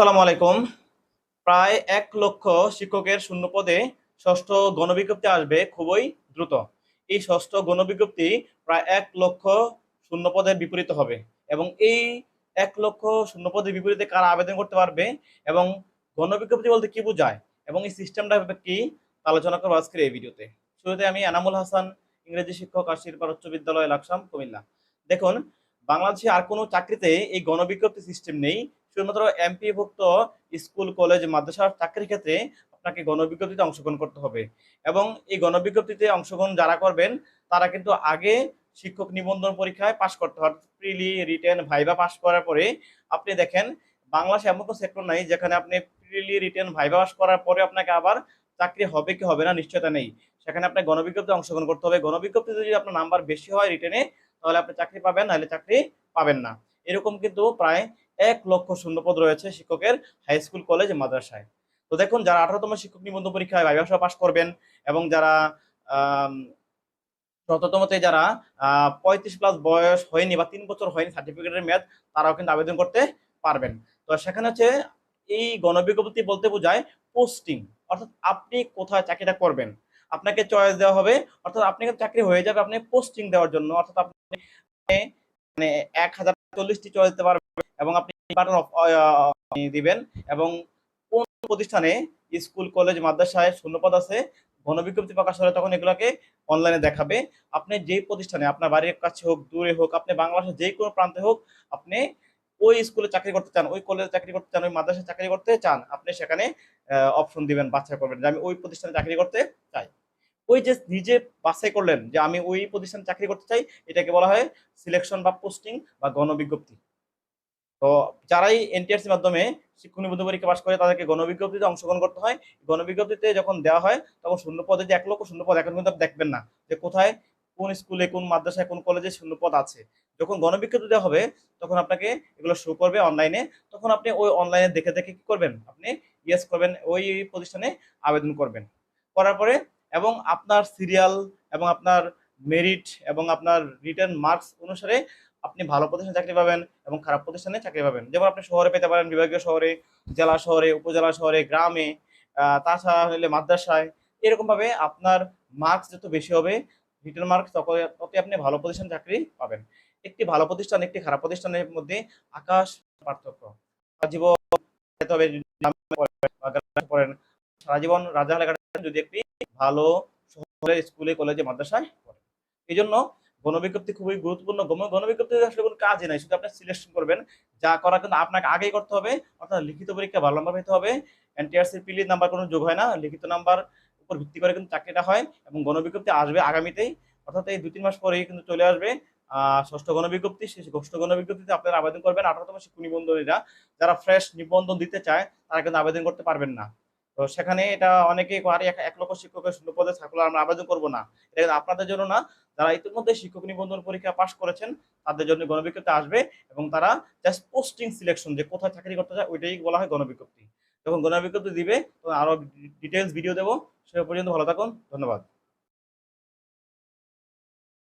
আসসালামু আলাইকুম। প্রায় এক লক্ষ শিক্ষকের শূন্য পদে ষষ্ঠ গণবিজ্ঞপ্তি আসবে খুবই দ্রুত। এই ষষ্ঠ গণবিজ্ঞপ্তি প্রায় এক লক্ষ শূন্য পদের বিপরীত হবে এবং এই এক লক্ষ শূন্য পদের বিপরীতে কারা আবেদন করতে পারবে এবং গণবিজ্ঞপ্তি বলতে কি বোঝায় এবং এই সিস্টেমটা কি আলোচনা করব আজকের এই ভিডিওতে। শুরুতে আমি এনামুল হাসান, ইংরেজি শিক্ষক আশিরপার উচ্চ বিদ্যালয়, লাকসাম, কুমিল্লা। দেখুন, বাংলাদেশে আর কোনো চাকরিতে এই গণবিজ্ঞপ্তি সিস্টেম নেই। শুধুমাত্র এমপিভুক্ত স্কুল, কলেজ মাদ্রাসার চাকরির ক্ষেত্রে আপনাকে গণবিজ্ঞপ্তিতে অংশগ্রহণ করতে হবে। এবং এই গণবিজ্ঞপ্তিতে অংশগ্রহণ যারা করবেন, তারা কিন্তু আগে শিক্ষক নিবন্ধন পরীক্ষায় পাশ করতে হবে। প্রিলি, রিটেন, ভাইবা পাশ করার পরে আপনি দেখেন, বাংলাদেশে এমন কোনো সেক্টর নাই যেখানে আপনি প্রিলি, রিটেন, ভাইবা পাশ করার পরে আপনাকে আবার চাকরি হবে কি হবে না, নিশ্চয়তা নেই। সেখানে আপনার গণবিজ্ঞপ্তি অংশগ্রহণ করতে হবে। গণবিজ্ঞপ্তিতে যদি আপনার নাম্বার বেশি হয় রিটেনে, তাহলে আপনি চাকরি পাবেন, নাহলে চাকরি পাবেন না। এরকম কিন্তু প্রায় এক লক্ষ শূন্যপদ রয়েছে শিক্ষকের হাই স্কুল কলেজ মাদ্রাসায়। তো দেখুন, যারা আঠারোতম শিক্ষক নিবন্ধন পরীক্ষায় ভাইভাসা পাশ করবেন এবং যারা শততমতে যারা পঁয়ত্রিশ প্লাস বয়স হয়নি বা তিন বছর হয়নি সার্টিফিকেটের মেয়াদ, তারাও কিন্তু আবেদন করতে পারবেন। তো সেখানে হচ্ছে এই গণবিজ্ঞপ্তি বলতে বোঝায় পোস্টিং অর্থাৎ আপনি কোথায় চাকরিটা করবেন। আপনাকে চয়েস দেওয়া হবে, অর্থাৎ আপনি চাকরি হয়ে যাবে, আপনি পোস্টিং দেওয়ার জন্য, অর্থাৎ আপনি মানে এক হাজার চল্লিশটি চয়েস দিতে পারবেন। এবং আপনি বাটন অফ দিবেন এবং কোন প্রতিষ্ঠানে স্কুল, কলেজ, মাদ্রাসায় শূন্যপদ আছে গণবিজ্ঞপ্তি প্রকাশ হলে তখন এগুলোকে অনলাইনে দেখাবে। আপনি যেই প্রতিষ্ঠানে, আপনার বাড়ির কাছে হোক, দূরে হোক, আপনি বাংলাদেশের যে কোনো প্রান্তে হোক, আপনি ওই স্কুলে চাকরি করতে চান, ওই কলেজে চাকরি করতে চান, ওই মাদ্রাসায় চাকরি করতে চান, আপনি সেখানে অপশন দিবেন, বাছাই করবেন যে আমি ওই প্রতিষ্ঠানে চাকরি করতে চাই। ওই যে নিজে বাছাই করলেন যে আমি ওই প্রতিষ্ঠানে চাকরি করতে চাই, এটাকে বলা হয় সিলেকশন বা পোস্টিং বা গণবিজ্ঞপ্তি তো যারাই এনটিআরসির মাধ্যমে শিক্ষক নিবন্ধন পরীক্ষা পাশ করে তাদেরকে গণবিজ্ঞপ্তিতে অংশগ্রহণ করতে হয়। গণবিজ্ঞপ্তিতে যখন দেওয়া হয়, তখন শূন্য পদে যে এক লক্ষ শূন্য পদ এখন কিন্তু দেখবেন না যে কোথায়, কোন স্কুলে, কোন মাদ্রাসায়, কোন কলেজে শূন্য পদ আছে। যখন গণবিজ্ঞপ্তি দেওয়া হবে, তখন আপনাকে এগুলো শো করবে অনলাইনে তখন আপনি ওই অনলাইনে দেখে দেখে কি করবেন? আপনি ইয়েস করবেন, ওই প্রতিষ্ঠানে আবেদন করবেন। করার পরে এবং আপনার সিরিয়াল এবং আপনার মেরিট এবং আপনার রিটার্ন মার্কস অনুসারে আপনি ভালো প্রতিষ্ঠানে চাকরি পাবেন এবং খারাপ প্রতিষ্ঠানে চাকরি পাবেন। যেমন আপনি শহরে পেতে পারেন, বিভাগীয় শহরে, জেলা শহরে, উপজেলা শহরে, গ্রামে তাছাড়া হলে মাদ্রাসায়। এরকমভাবে আপনার মার্কস যত বেশি হবে রিটার্ন মার্কস তত, ততই আপনি ভালো প্রতিষ্ঠান চাকরি পাবেন। একটি ভালো প্রতিষ্ঠান, একটি খারাপ প্রতিষ্ঠানের মধ্যে আকাশ পার্থক্য। জীবন পড়েন। সারা রাজা যদি একটি ভালো শহরে, স্কুলে, কলেজে, মাদ্রাসায় পড়েন। এই জন্য গণবিজ্ঞপ্তি খুবই গুরুত্বপূর্ণ। গণবিজ্ঞপ্তি আসলে কোনো কাজই নাই, শুধু আপনি সিলেকশন করবেন। যা করা কিন্তু আপনাকে আগেই করতে হবে, অর্থাৎ লিখিত পরীক্ষা ভালো নাম্বার পেতে হবে। এনটিআরসির পিলির নাম্বার কোনো যোগ হয় না, লিখিত নাম্বার উপর ভিত্তি করে কিন্তু চাকরিটা হয় এবং গণবিজ্ঞপ্তি আসবে আগামীতেই, অর্থাৎ এই দু তিন মাস পরেই কিন্তু চলে আসবে। ষষ্ঠ গণবিজ্ঞপ্তি সেই ষষ্ঠ গণবিজ্ঞপ্তিতে আপনারা আবেদন করবেন। আঠারোতম শিক্ষক নিবন্ধনীরা যারা ফ্রেশ নিবন্ধন দিতে চায়, তারা কিন্তু আবেদন করতে পারবেন না। তো সেখানে এটা অনেকেই আর, এক লক্ষ শিক্ষকের শূন্য পদে থাকলে আমরা আবেদন করব না। এটা কিন্তু আপনাদের জন্য না, যারা ইতিমধ্যে শিক্ষক নিবন্ধন পরীক্ষা পাশ করেছেন, তাদের জন্য গণবিজ্ঞপ্তি আসবে এবং তারা জাস্ট পোস্টিং সিলেকশন যে কোথায় চাকরি করতে চায়, ওইটাই বলা হয় গণবিজ্ঞপ্তি। যখন গণবিজ্ঞপ্তি দিবে, তখন আরও ডিটেলস ভিডিও দেবো। সে পর্যন্ত ভালো থাকুন, ধন্যবাদ।